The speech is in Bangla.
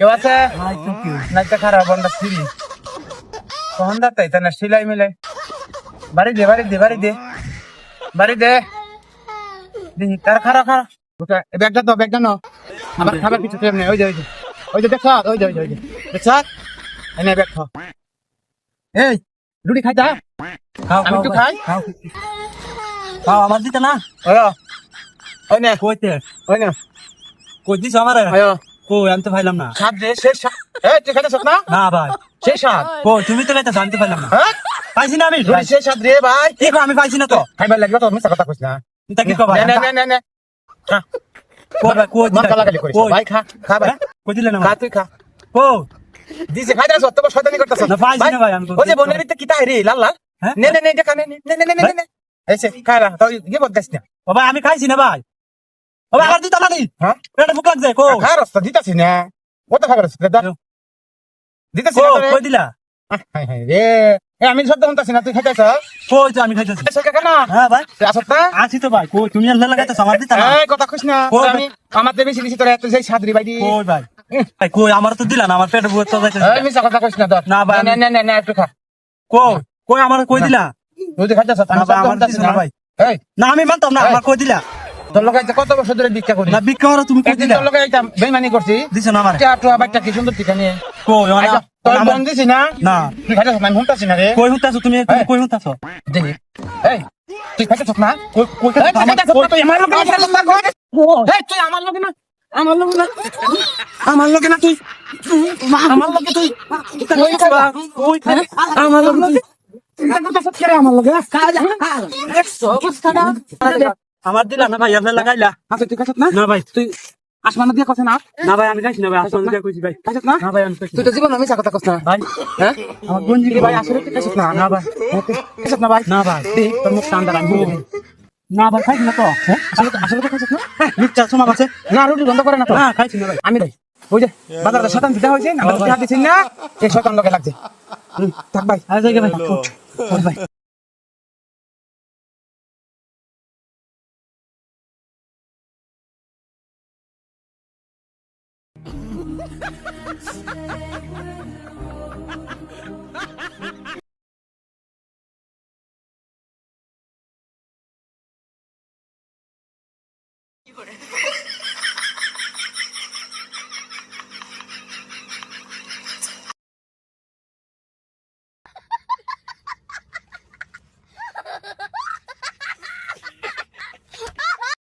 কেউ আছে? তো নাই তো খারাপ বন্ধা ফ্রি কখন দাঁড়াই তা না সিলাই মিলাই? বাড়ি দে বাড়ি দে বাড়ি দে। বাড়ি দে। দেখি তার খারাপ খারাপ। ওটা ব্যাগটা তো ব্যাগটা নাও। আমার খাবার কিছু কেমন নেই। ওই যে ওই যে। ওই যে দেখ ওই যে ওই যে ওই যে। দেখ এনে ব্যাগ খাও। এই রুটি খাইতা খাও আমি একটু খাই? খাও। খাও আমার দিতে না। ওই ওই নে কইতে। ওই নে। কই দিছ আমার? ওই কই আমি তো পাইলাম না সাত শেষ সাত এই তুই খাইতে না না ভাই শেষ সাত কই তুমি তো খাইতে জানতে পাইলাম না হ্যাঁ পাইছি না আমি শেষ সাত রে ভাই কি আমি পাইছি না তো খাইবার লাগবে তো মিছা কথা কইছ না তা কি কো ভাই নে নে নে নে খা ভাই ভাই খা খা ভাই কই দিলে না খা তুই খা কই দিছে খাই দাস অত শয়তানি করতেছ না, পাইছি না ভাই, আমি তো ওই যে বনের ভিতরে কিতা রে লাল লাল হ্যাঁ? নে নে নে দেখা নে নে নে নে নে নে নে এসে খারা তো ইয়ে বলতেছ না ও ভাই আমি খাইছি না ভাই ভাই আর দিতে হ্যাঁ? ভুক লাগছে কো খা রাস্তা দিতাছি না। কত খাবার আছে দাদা দিতাছি না কই দিলা? রে। এ আমি সব না তুই খাইতাছ? কই আমি খাইতেছি? এসে কেন? হ্যাঁ ভাই। তুই আসত না? আছি তো ভাই। কই তুমি আল্লাহ লাগাইতে আমার দিতে না? এই কথা কইস না। আমি আমার দেবে বেশি দিছি তোরা এত সেই সাদরি বাইদি কই ভাই? ভাই কই আমার তো দিলা না আমার পেটে ভুক তো যাইতে এই মিছা কথা কইস না না ভাই, না না না না একটু খা। কই? কই আমার কই দিলা? তুই খাইতাছ না ভাই। এই। না আমি মানতাম না আমার কই দিলা? তোর লোক কত বছর ধরে ভিক্ষা করি? না করো তুমি কই একদিন তোর লোক আইতাম বেইমানি করছি। দিছো না আমার। টিয়া বাইটা কি সুন্দর টিকা নিয়ে। কই আমার তোর বোন দিছি না? না। তুই খাইতাছ না আমি না রে। কই হুতাছো তুমি? তুমি কই হুতাছো দেখি। এই তুই খাইতাছ না? কই কই তুই আমার লোকে? এই, তুই আমার লোকে না আমার লোকে না। আমার লোকে না তুই? আমার লোকে আমার লোকে আমার লোকে অবস্থাটা আমার দিলা না ভাই আপনার লাগাইলা। আচ্ছা তুই খাইতাছ না? না ভাই। তুই আসমান দিয়ে কথা না? না ভাই আমি খাইছি না ভাই আসলে দিয়া কইছি ভাই। খাইতাছ না? না ভাই আমি তুই তো জীবন আমি কথা না। ভাই। হ্যাঁ? আমার গঞ্জি কি ভাই আসলে তুই না? না ভাই। খাইতাছ না ভাই? না ভাই। দেখ তোর মুখ টান দাঁড়ান না ভাই খাইছি না তো। আসলে আসলে তো খাইতাছ না? মিথ্যা সমা আছে। না রুটি বন্ধ করে না তো? না খাইছি না ভাই। আমি দেখ ওই যে বাজারে শতান দিতে হয়েছে না ভাই। দিচ্ছি না এই শতান লোকে লাগছে। থাক ভাই। আরে ভাই। ভাই। これ